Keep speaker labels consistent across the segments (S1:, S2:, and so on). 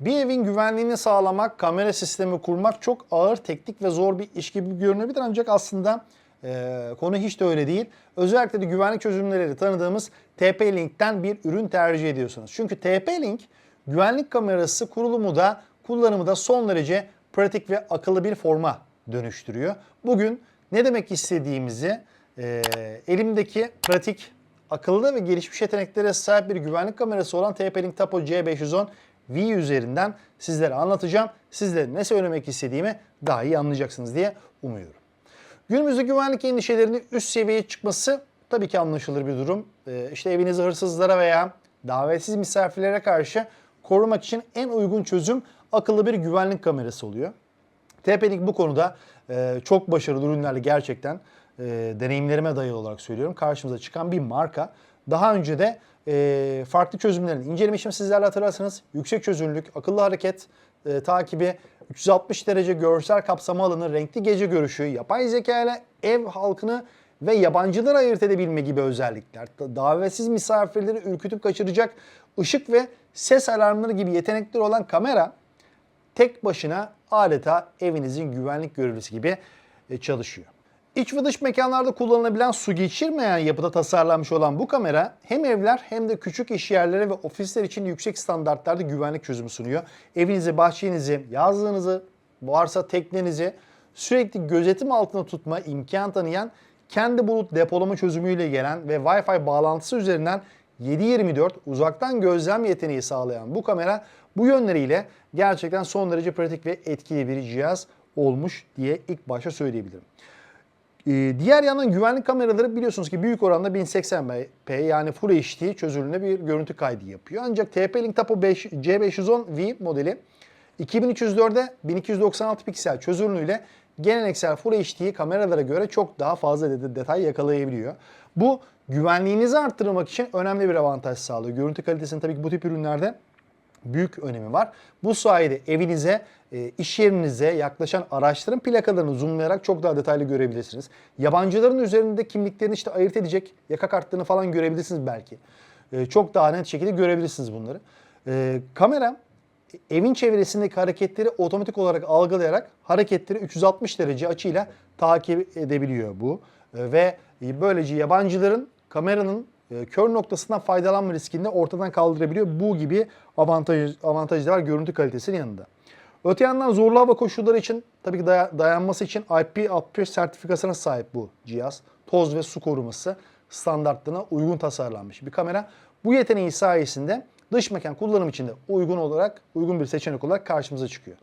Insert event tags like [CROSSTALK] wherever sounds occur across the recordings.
S1: Bir evin güvenliğini sağlamak, kamera sistemi kurmak çok ağır, teknik ve zor bir iş gibi görünebilir ancak aslında e, konu hiç de öyle değil. Özellikle de güvenlik çözümleri tanıdığımız TP-Link'ten bir ürün tercih ediyorsunuz. Çünkü TP-Link güvenlik kamerası kurulumu da kullanımı da son derece pratik ve akıllı bir forma dönüştürüyor. Bugün ne demek istediğimizi e, elimdeki pratik, akıllı ve gelişmiş yeteneklere sahip bir güvenlik kamerası olan TP-Link Tapo C510 V üzerinden sizlere anlatacağım. Sizlere ne söylemek istediğimi daha iyi anlayacaksınız diye umuyorum. Günümüzde güvenlik endişelerinin üst seviyeye çıkması tabii ki anlaşılır bir durum. Ee, işte evinizi hırsızlara veya davetsiz misafirlere karşı korumak için en uygun çözüm akıllı bir güvenlik kamerası oluyor. TP-Link bu konuda e, çok başarılı ürünlerle gerçekten e, deneyimlerime dayalı olarak söylüyorum. Karşımıza çıkan bir marka. Daha önce de e, farklı çözümlerini incelemişim sizlerle hatırlarsanız. Yüksek çözünürlük, akıllı hareket e, takibi, 360 derece görsel kapsama alanı, renkli gece görüşü, yapay zeka ile ev halkını ve yabancıları ayırt edebilme gibi özellikler. Da- Davetsiz misafirleri ürkütüp kaçıracak ışık ve ses alarmları gibi yetenekleri olan kamera tek başına adeta evinizin güvenlik görevlisi gibi e, çalışıyor. İç ve dış mekanlarda kullanılabilen su geçirmeyen yapıda tasarlanmış olan bu kamera hem evler hem de küçük iş yerleri ve ofisler için yüksek standartlarda güvenlik çözümü sunuyor. Evinizi, bahçenizi, yazlığınızı, varsa teknenizi sürekli gözetim altında tutma imkan tanıyan kendi bulut depolama çözümüyle gelen ve Wi-Fi bağlantısı üzerinden 7/24 uzaktan gözlem yeteneği sağlayan bu kamera bu yönleriyle gerçekten son derece pratik ve etkili bir cihaz olmuş diye ilk başta söyleyebilirim. Ee, diğer yandan güvenlik kameraları biliyorsunuz ki büyük oranda 1080p yani Full HD çözünürlüğünde bir görüntü kaydı yapıyor. Ancak TP-Link Tapo 5, C510V modeli 2304'e 1296 piksel çözünürlüğüyle geleneksel Full HD kameralara göre çok daha fazla de- detay yakalayabiliyor. Bu güvenliğinizi arttırmak için önemli bir avantaj sağlıyor. Görüntü kalitesinin tabii ki bu tip ürünlerde büyük önemi var. Bu sayede evinize, e, iş yerinize yaklaşan araçların plakalarını zoomlayarak çok daha detaylı görebilirsiniz. Yabancıların üzerinde kimliklerini işte ayırt edecek yaka kartlarını falan görebilirsiniz belki. E, Çok daha net şekilde görebilirsiniz bunları. E, Kamera evin çevresindeki hareketleri otomatik olarak algılayarak hareketleri 360 derece açıyla takip edebiliyor bu. Ve böylece yabancıların kameranın kör noktasından faydalanma riskini ortadan kaldırabiliyor. Bu gibi avantaj, var görüntü kalitesinin yanında. Öte yandan zorlu hava koşulları için tabii ki daya- dayanması için IP65 sertifikasına sahip bu cihaz. Toz ve su koruması standartlarına uygun tasarlanmış bir kamera. Bu yeteneği sayesinde dış mekan kullanım için de uygun olarak uygun bir seçenek olarak karşımıza çıkıyor.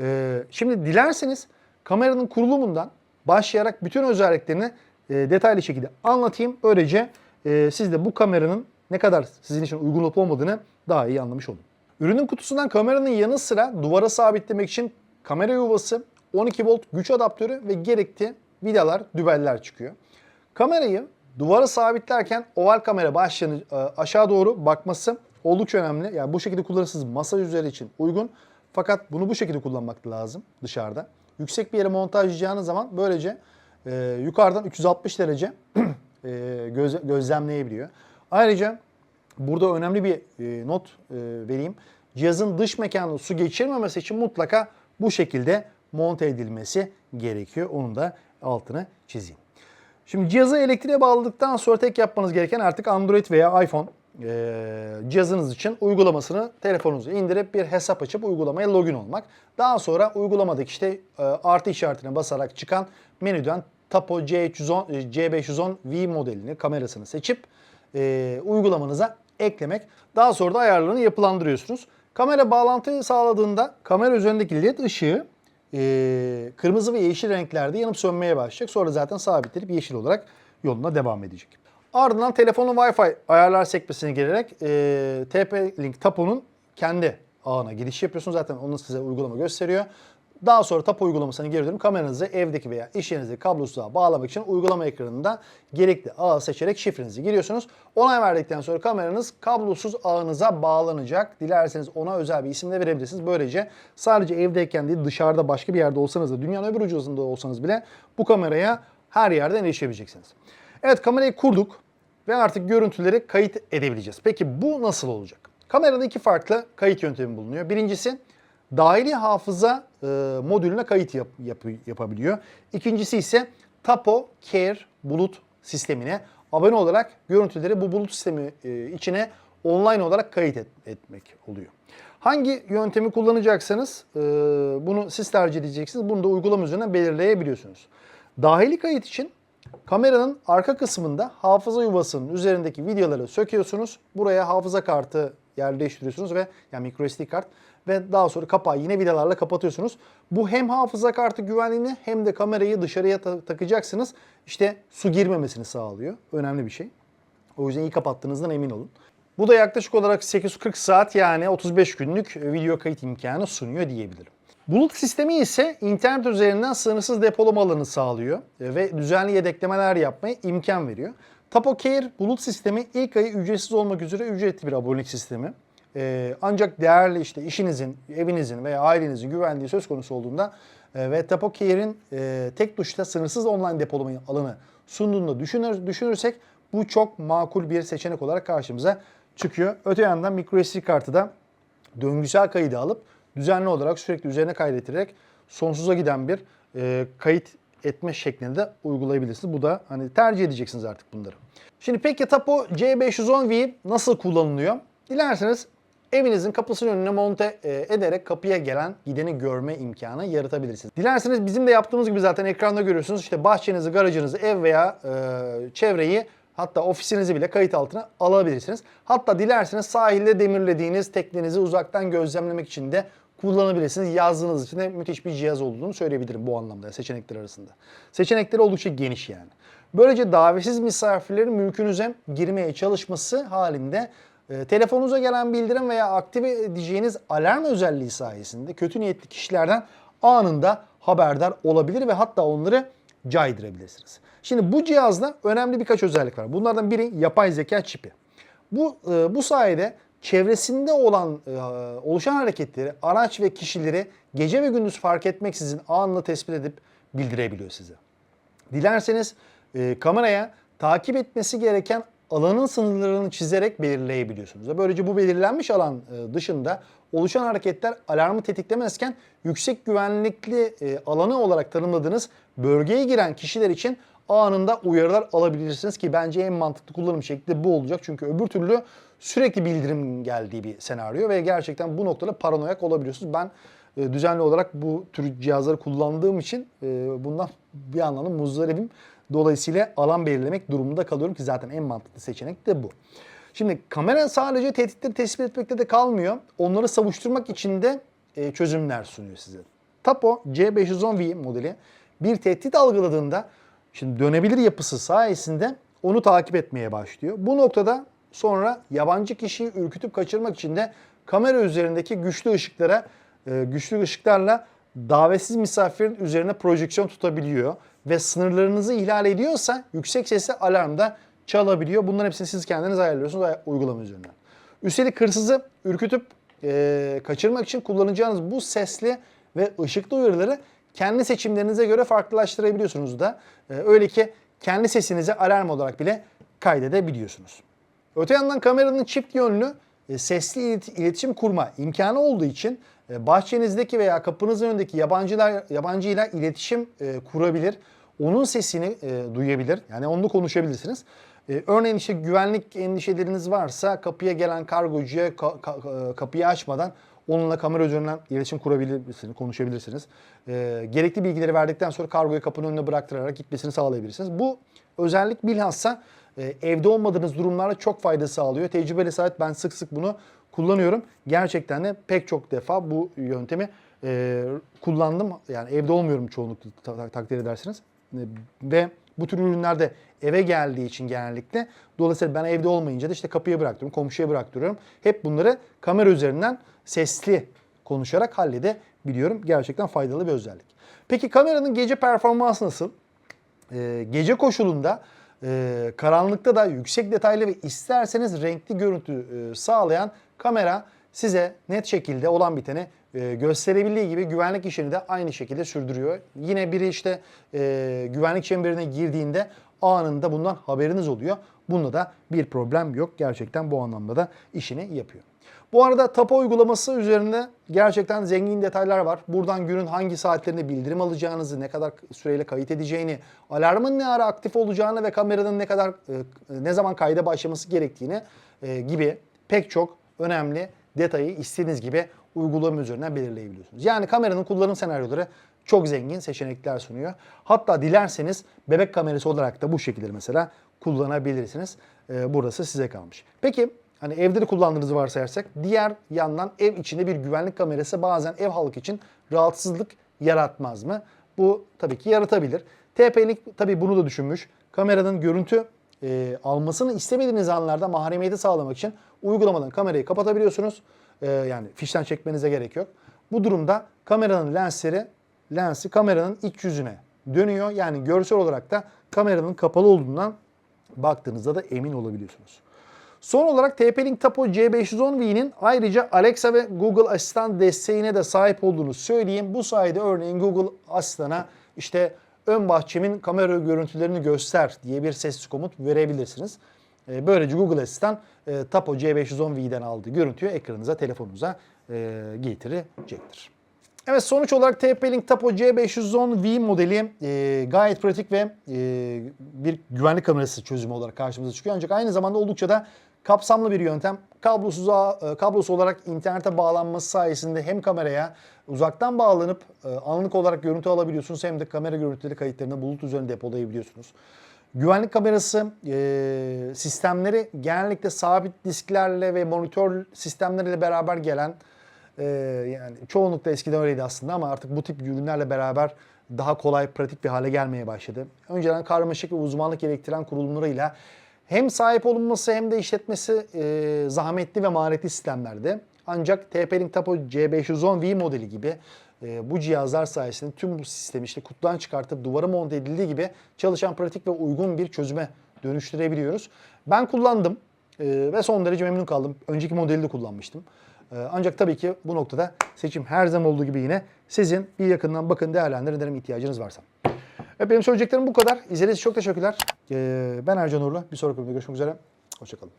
S1: Ee, şimdi dilerseniz kameranın kurulumundan başlayarak bütün özelliklerini e, detaylı şekilde anlatayım. Böylece e, siz de bu kameranın ne kadar sizin için uygun olup olmadığını daha iyi anlamış olun. Ürünün kutusundan kameranın yanı sıra duvara sabitlemek için kamera yuvası, 12 volt güç adaptörü ve gerekli vidalar, dübeller çıkıyor. Kamerayı duvara sabitlerken oval kamera başlığını e, aşağı doğru bakması oldukça önemli. Yani bu şekilde kullanırsınız masa üzeri için uygun. Fakat bunu bu şekilde kullanmak lazım dışarıda. Yüksek bir yere montajlayacağınız zaman böylece e, yukarıdan 360 derece [CLEARS THROAT] göz- gözlemleyebiliyor. Ayrıca burada önemli bir e, not e, vereyim. Cihazın dış mekanı su geçirmemesi için mutlaka bu şekilde monte edilmesi gerekiyor. Onun da altını çizeyim. Şimdi cihazı elektriğe bağladıktan sonra tek yapmanız gereken artık Android veya iPhone e, cihazınız için uygulamasını telefonunuza indirip bir hesap açıp uygulamaya login olmak. Daha sonra uygulamadaki işte e, artı işaretine basarak çıkan menüden Tapo C310, e, C510V modelini, kamerasını seçip e, uygulamanıza eklemek. Daha sonra da ayarlarını yapılandırıyorsunuz. Kamera bağlantıyı sağladığında kamera üzerindeki led ışığı e, kırmızı ve yeşil renklerde yanıp sönmeye başlayacak. Sonra zaten sabitlenip yeşil olarak yoluna devam edecek. Ardından telefonun Wi-Fi ayarlar sekmesine girerek e, TP-Link Tapo'nun kendi ağına giriş yapıyorsunuz. Zaten onu size uygulama gösteriyor. Daha sonra Tapo uygulamasına geri dönüp kameranızı evdeki veya iş yerinizdeki kablosuz ağa bağlamak için uygulama ekranında gerekli ağı seçerek şifrenizi giriyorsunuz. Onay verdikten sonra kameranız kablosuz ağınıza bağlanacak. Dilerseniz ona özel bir isim de verebilirsiniz. Böylece sadece evdeyken değil dışarıda başka bir yerde olsanız da dünyanın öbür ucunda olsanız bile bu kameraya her yerden erişebileceksiniz. Evet kamerayı kurduk ve artık görüntüleri kayıt edebileceğiz. Peki bu nasıl olacak? Kamerada iki farklı kayıt yöntemi bulunuyor. Birincisi dahili hafıza e, modülüne kayıt yap, yap- yapabiliyor. İkincisi ise Tapo Care bulut sistemine abone olarak görüntüleri bu bulut sistemi e, içine online olarak kayıt et- etmek oluyor. Hangi yöntemi kullanacaksanız e, bunu siz tercih edeceksiniz. Bunu da uygulama üzerinden belirleyebiliyorsunuz. Dahili kayıt için kameranın arka kısmında hafıza yuvasının üzerindeki videoları söküyorsunuz. Buraya hafıza kartı yerleştiriyorsunuz ve yani microSD kart ve daha sonra kapağı yine vidalarla kapatıyorsunuz. Bu hem hafıza kartı güvenliğini hem de kamerayı dışarıya ta- takacaksınız. İşte su girmemesini sağlıyor. Önemli bir şey. O yüzden iyi kapattığınızdan emin olun. Bu da yaklaşık olarak 840 saat yani 35 günlük video kayıt imkanı sunuyor diyebilirim. Bulut sistemi ise internet üzerinden sınırsız depolama alanı sağlıyor ve düzenli yedeklemeler yapmaya imkan veriyor. TapoCare bulut sistemi ilk ayı ücretsiz olmak üzere ücretli bir abonelik sistemi. Ee, ancak değerli işte işinizin, evinizin veya ailenizin güvenliği söz konusu olduğunda e, ve TapoCare'in e, tek tuşla sınırsız online depolama alanı sunduğunda düşünür, düşünürsek bu çok makul bir seçenek olarak karşımıza çıkıyor. Öte yandan microSD kartı da döngüsel kaydı alıp düzenli olarak sürekli üzerine kaydettirerek sonsuza giden bir e, kayıt etme şeklinde de uygulayabilirsiniz. Bu da hani tercih edeceksiniz artık bunları. Şimdi peki Tapo C510V nasıl kullanılıyor? Dilerseniz evinizin kapısının önüne monte e, ederek kapıya gelen gideni görme imkanı yaratabilirsiniz. Dilerseniz bizim de yaptığımız gibi zaten ekranda görüyorsunuz. İşte bahçenizi, garajınızı, ev veya e, çevreyi Hatta ofisinizi bile kayıt altına alabilirsiniz. Hatta dilerseniz sahilde demirlediğiniz teknenizi uzaktan gözlemlemek için de kullanabilirsiniz. Yazdığınız için de müthiş bir cihaz olduğunu söyleyebilirim bu anlamda seçenekler arasında. Seçenekleri oldukça geniş yani. Böylece davetsiz misafirlerin mülkünüze girmeye çalışması halinde e, telefonunuza gelen bildirim veya aktive edeceğiniz alarm özelliği sayesinde kötü niyetli kişilerden anında haberdar olabilir ve hatta onları caydırabilirsiniz. Şimdi bu cihazda önemli birkaç özellik var. Bunlardan biri yapay zeka çipi. Bu e, bu sayede çevresinde olan e, oluşan hareketleri, araç ve kişileri gece ve gündüz fark etmeksizin anında tespit edip bildirebiliyor size. Dilerseniz e, kameraya takip etmesi gereken alanın sınırlarını çizerek belirleyebiliyorsunuz. Böylece bu belirlenmiş alan e, dışında oluşan hareketler alarmı tetiklemezken yüksek güvenlikli alanı olarak tanımladığınız bölgeye giren kişiler için anında uyarılar alabilirsiniz ki bence en mantıklı kullanım şekli bu olacak. Çünkü öbür türlü sürekli bildirim geldiği bir senaryo ve gerçekten bu noktada paranoyak olabiliyorsunuz. Ben e, düzenli olarak bu tür cihazları kullandığım için e, bundan [LAUGHS] bir anlamda muzdaribim. Dolayısıyla alan belirlemek durumunda kalıyorum ki zaten en mantıklı seçenek de bu. Şimdi kamera sadece tehditleri tespit etmekte de kalmıyor. Onları savuşturmak için de e, çözümler sunuyor size. Tapo C510V modeli bir tehdit algıladığında şimdi dönebilir yapısı sayesinde onu takip etmeye başlıyor. Bu noktada sonra yabancı kişiyi ürkütüp kaçırmak için de kamera üzerindeki güçlü ışıklara e, güçlü ışıklarla davetsiz misafirin üzerine projeksiyon tutabiliyor ve sınırlarınızı ihlal ediyorsa yüksek sesli alarmda çalabiliyor. Bunların hepsini siz kendiniz ayarlıyorsunuz ay- uygulama üzerinden. Üstelik hırsızı ürkütüp e, kaçırmak için kullanacağınız bu sesli ve ışıklı uyarıları kendi seçimlerinize göre farklılaştırabiliyorsunuz da. E, öyle ki kendi sesinizi alarm olarak bile kaydedebiliyorsunuz. Öte yandan kameranın çift yönlü e, sesli ilet- iletişim kurma imkanı olduğu için e, bahçenizdeki veya kapınızın önündeki yabancılar yabancıyla iletişim e, kurabilir. Onun sesini duyabilir. Yani onunla konuşabilirsiniz. Örneğin işte güvenlik endişeleriniz varsa kapıya gelen kargocuya ka- ka- kapıyı açmadan onunla kamera üzerinden iletişim kurabilirsiniz, konuşabilirsiniz. Gerekli bilgileri verdikten sonra kargoyu kapının önüne bıraktırarak gitmesini sağlayabilirsiniz. Bu özellik bilhassa e, evde olmadığınız durumlarda çok fayda sağlıyor. Tecrübeli sahip ben sık sık bunu kullanıyorum. Gerçekten de pek çok defa bu yöntemi e, kullandım. Yani evde olmuyorum çoğunlukla ta- ta- takdir edersiniz. E, ve bu tür ürünlerde eve geldiği için genellikle dolayısıyla ben evde olmayınca da işte kapıya bıraktırıyorum, komşuya bıraktırıyorum. Hep bunları kamera üzerinden sesli konuşarak halledebiliyorum. Gerçekten faydalı bir özellik. Peki kameranın gece performansı nasıl? Ee, gece koşulunda e, karanlıkta da yüksek detaylı ve isterseniz renkli görüntü e, sağlayan kamera size net şekilde olan biteni e, gösterebildiği gibi güvenlik işini de aynı şekilde sürdürüyor. Yine biri işte e, güvenlik çemberine girdiğinde anında bundan haberiniz oluyor. Bunda da bir problem yok. Gerçekten bu anlamda da işini yapıyor. Bu arada Tapo uygulaması üzerinde gerçekten zengin detaylar var. Buradan günün hangi saatlerinde bildirim alacağınızı, ne kadar süreyle kayıt edeceğini, alarmın ne ara aktif olacağını ve kameranın ne kadar e, ne zaman kayda başlaması gerektiğini e, gibi pek çok önemli detayı istediğiniz gibi uygulama üzerinden belirleyebiliyorsunuz. Yani kameranın kullanım senaryoları çok zengin seçenekler sunuyor. Hatta dilerseniz bebek kamerası olarak da bu şekilde mesela kullanabilirsiniz. Ee, burası size kalmış. Peki hani evde de kullandığınızı varsayarsak diğer yandan ev içinde bir güvenlik kamerası bazen ev halkı için rahatsızlık yaratmaz mı? Bu tabii ki yaratabilir. TP-Link tabii bunu da düşünmüş. Kameranın görüntü e, almasını istemediğiniz anlarda mahremiyeti sağlamak için uygulamadan kamerayı kapatabiliyorsunuz. E, yani fişten çekmenize gerek yok. Bu durumda kameranın lensleri lensi kameranın iç yüzüne dönüyor. Yani görsel olarak da kameranın kapalı olduğundan baktığınızda da emin olabiliyorsunuz. Son olarak TP-Link Tapo C510V'nin ayrıca Alexa ve Google Asistan desteğine de sahip olduğunu söyleyeyim. Bu sayede örneğin Google Asistan'a işte ön bahçemin kamera görüntülerini göster diye bir sesli komut verebilirsiniz. E, Böylece Google Asistan e, Tapo C510V'den aldığı görüntüyü ekranınıza, telefonunuza e, getirecektir. Evet sonuç olarak TP-Link Tapo C510V modeli e, gayet pratik ve e, bir güvenlik kamerası çözümü olarak karşımıza çıkıyor. Ancak aynı zamanda oldukça da kapsamlı bir yöntem. Kablosuz e, kablosuz olarak internete bağlanması sayesinde hem kameraya uzaktan bağlanıp e, anlık olarak görüntü alabiliyorsunuz hem de kamera görüntüleri kayıtlarını bulut üzerine depolayabiliyorsunuz. Güvenlik kamerası e, sistemleri genellikle sabit disklerle ve monitör sistemleriyle beraber gelen ee, yani çoğunlukla eskiden öyleydi aslında ama artık bu tip ürünlerle beraber daha kolay, pratik bir hale gelmeye başladı. Önceden karmaşık ve uzmanlık gerektiren kurulumlarıyla hem sahip olunması hem de işletmesi e, zahmetli ve maliyetli sistemlerdi. Ancak TP-Link Tapo C510V modeli gibi e, bu cihazlar sayesinde tüm bu sistemi işte kutudan çıkartıp duvara monte edildiği gibi çalışan pratik ve uygun bir çözüme dönüştürebiliyoruz. Ben kullandım e, ve son derece memnun kaldım. Önceki modeli de kullanmıştım. Ee, Ancak tabii ki bu noktada seçim her zaman olduğu gibi yine sizin bir yakından bakın değerlendirin derim ihtiyacınız varsa. Evet benim söyleyeceklerim bu kadar. İzlediğiniz için çok teşekkürler. Ee, Ben Ercan Uğurlu. Bir sonraki bölümde görüşmek üzere. Hoşçakalın.